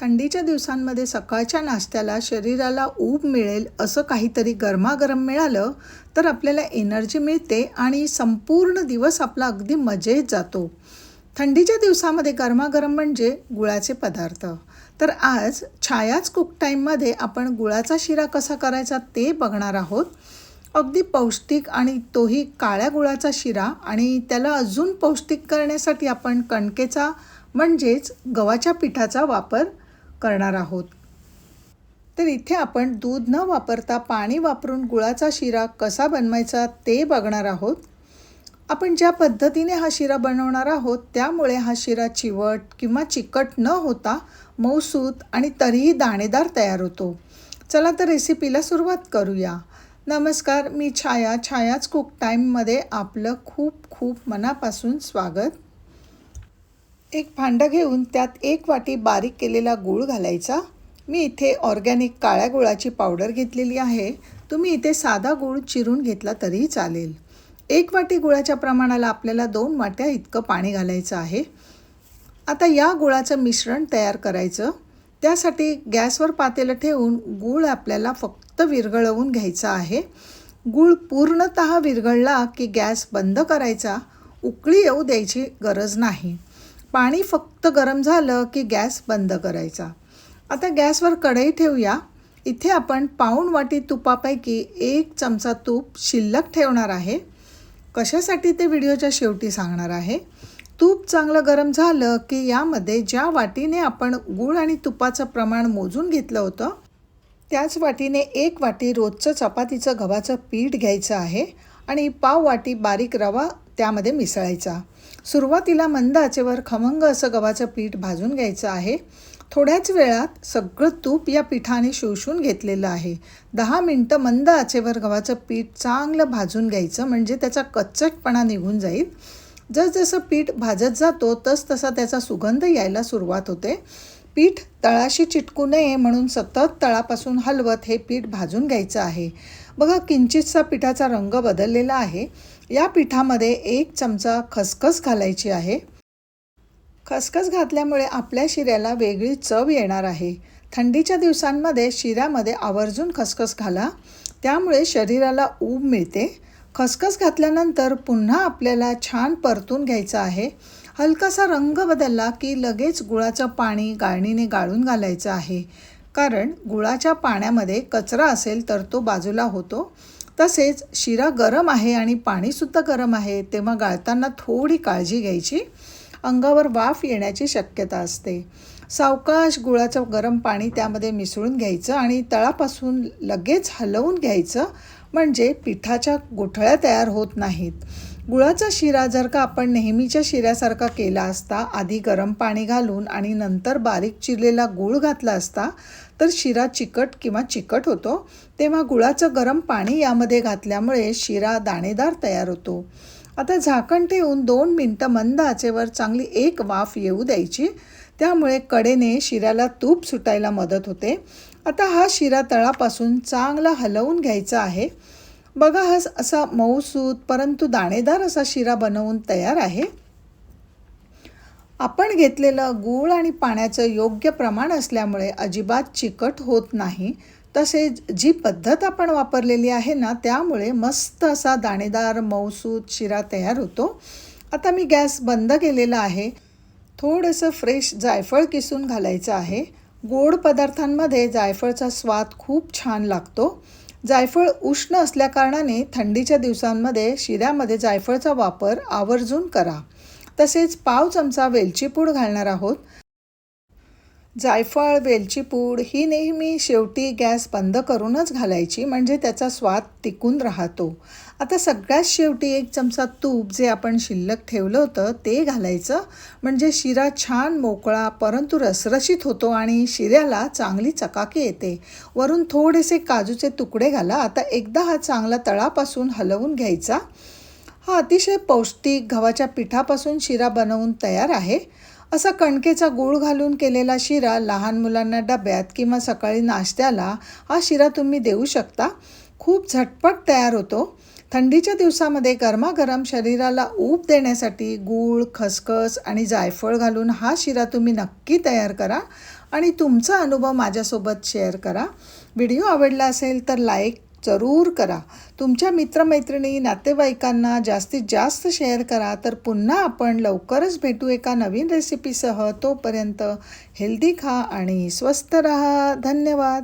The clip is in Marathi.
थंडीच्या दिवसांमध्ये सकाळच्या नाश्त्याला शरीराला ऊब मिळेल असं काहीतरी गरमागरम मिळालं तर आपल्याला एनर्जी मिळते आणि संपूर्ण दिवस आपला अगदी मजेत जातो. थंडीच्या दिवसामध्ये गरमागरम म्हणजे गुळाचे पदार्थ. तर आज छायाच कुक टाईममध्ये आपण गुळाचा शिरा कसा करायचा ते बघणार आहोत. अगदी पौष्टिक आणि तोही काळ्या गुळाचा शिरा आणि त्याला अजून पौष्टिक करण्यासाठी आपण कणकेचा म्हणजेच गव्हाच्या पिठाचा वापर करणार आहोत. तर इथे आपण दूध न वापरता पाणी वापरून गुळाचा शिरा कसा बनवायचा ते बघणार आहोत. आपण ज्या पद्धतीने हा शिरा बनवणार आहोत त्यामुळे हा शिरा चिवट किंवा चिकट न होता मऊसूत आणि तरीही दाणेदार तयार होतो. चला तर रेसिपीला सुरुवात करूया. नमस्कार मी छाया. छायाच कुक टाईममध्ये आपलं खूप खूप मनापासून स्वागत. एक भांडं घेऊन त्यात एक वाटी बारीक केलेला गूळ घालायचा. मी इथे ऑर्गॅनिक काळ्या गुळाची पावडर घेतलेली आहे. तुम्ही इथे साधा गूळ चिरून घेतला तरीही चालेल. एक वाटी गुळाच्या प्रमाणाला आपल्याला दोन वाट्या इतकं पाणी घालायचं आहे. आता या गुळाचं मिश्रण तयार करायचं. त्यासाठी गॅसवर पातेलं ठेवून गूळ आपल्याला फक्त विरघळवून घ्यायचा आहे. गूळ पूर्णत विरघळला की गॅस बंद करायचा. उकळी येऊ द्यायची गरज नाही. पाणी फक्त गरम झालं की गॅस बंद करायचा. आता गॅसवर कढई ठेवूया. इथे आपण पाऊण वाटी तुपापैकी एक चमचा तूप शिल्लक ठेवणार आहे. कशासाठी ते व्हिडिओच्या शेवटी सांगणार आहे. तूप चांगलं गरम झालं की यामध्ये ज्या वाटीने आपण गूळ आणि तुपाचं प्रमाण मोजून घेतलं होतं त्याच वाटीने एक वाटी रोजचं चपातीचं गव्हाचं पीठ घ्यायचं आहे आणि पाव वाटी बारीक रवा त्यामध्ये मिसळायचा. सुरुवातीला मंद आचेवर खमंग असं गव्हाचं पीठ भाजून घ्यायचं आहे. थोड्याच वेळात सगळं तूप या पिठाने शोषून घेतलेलं आहे. दहा मिनटं मंद आचेवर गव्हाचं पीठ चांगलं भाजून घ्यायचं म्हणजे त्याचा कच्चटपणा निघून जाईल. जसजसं पीठ भाजत जातो तस तसा त्याचा सुगंध यायला सुरुवात होते. पीठ तळाशी चिटकू नये म्हणून सतत तळापासून हलवत हे पीठ भाजून घ्यायचं आहे. बघा किंचितसा पिठाचा रंग बदललेला आहे. या पिठामध्ये एक चमचा खसखस घालायची आहे. खसखस घातल्यामुळे आपल्या शिऱ्याला वेगळी चव येणार आहे. थंडीच्या दिवसांमध्ये शिऱ्यामध्ये आवर्जून खसखस घाला. त्यामुळे शरीराला ऊब मिळते. खसखस घातल्यानंतर पुन्हा आपल्याला छान परतून घ्यायचं आहे. हलकासा रंग बदलला की लगेच गुळाचं पाणी गाळणीने गाळून घालायचं आहे. कारण गुळाच्या पाण्यामध्ये कचरा असेल तर तो बाजूला होतो. तसेच शिरा गरम आहे आणि पाणीसुद्धा गरम आहे तेव्हा गाळताना थोडी काळजी घ्यायची. अंगावर वाफ येण्याची शक्यता असते. सावकाश गुळाचं गरम पाणी त्यामध्ये मिसळून घ्यायचं आणि तळापासून लगेच हलवून घ्यायचं. म्हणजे पिठाच्या गुठळ्या तयार होत नाहीत. गुळाचा शिरा जर का आपण नेहमीच्या शिऱ्यासारखा केला असता आधी गरम पाणी घालून आणि नंतर बारीक चिरलेला गूळ घातला असता तर शिरा चिकट किंवा चिकट होतो. तेव्हा गुळाचं गरम पाणी यामध्ये घातल्यामुळे शिरा दाणेदार तयार होतो. आता झाकण ठेवून दोन मिनटं मंद आचेवर चांगली एक वाफ येऊ द्यायची. त्यामुळे कडेने शिऱ्याला तूप सुटायला मदत होते. आता हा शिरा तळापासून चांगला हलवून घ्यायचा आहे. बघा हा असा मऊसूत परंतु दाणेदार असा शिरा बनवून तयार आहे. आपण घेतलेलं गूळ आणि पाण्याचं योग्य प्रमाण असल्यामुळे अजिबात चिकट होत नाही. तसेच जी पद्धत आपण वापरलेली आहे ना त्यामुळे मस्त असा दाणेदार मऊसूत शिरा तयार होतो. आता मी गॅस बंद केलेला आहे. थोडंसं फ्रेश जायफळ किसून घालायचं आहे. गोड पदार्थांमध्ये जायफळचा स्वाद खूप छान लागतो. जायफळ उष्ण असल्याकारणाने थंडीच्या दिवसांमध्ये शिऱ्यामध्ये जायफळचा वापर आवर्जून करा. तसेच पाव चमचा वेलची पूड घालणार आहोत. जायफळ वेलची पूड ही नेहमी शेवटी गॅस बंद करूनच घालायची म्हणजे त्याचा स्वाद टिकून राहतो. आता सगळ्यात शेवटी एक चमचा तूप जे आपण शिल्लक ठेवलं होतं ते घालायचं. म्हणजे शिरा छान मोकळा परंतु रसरशीत होतो आणि शिऱ्याला चांगली चकाकी येते. वरून थोडेसे काजूचे तुकडे घाला. आता एकदा हा चांगला तळापासून हलवून घ्यायचा. हा अतिशय पौष्टिक गव्हाच्या पिठापासून शिरा बनवून तयार आहे. असा कणकेचा गूळ घालून केलेला शिरा लहान मुलांना डब्यात किंवा सकाळी नाश्त्याला हा शिरा तुम्ही देऊ शकता. खूप झटपट तयार होतो. थंडीच्या दिवसामध्ये गरमागरम शरीराला ऊब देण्यासाठी गूळ खसखस आणि जायफळ घालून हा शिरा तुम्ही नक्की तयार करा आणि तुमचा अनुभव माझ्यासोबत शेअर करा. व्हिडिओ आवडला असेल तर लाईक जरूर करा. तुमच्या मित्रमैत्रिणी नातेवाईकांना जास्तीत जास्त शेअर करा तर पुन्हा आपण लवकरच भेटू एका नवीन रेसिपीसह तोपर्यंत हेल्दी खा आणि स्वस्त रहा. धन्यवाद.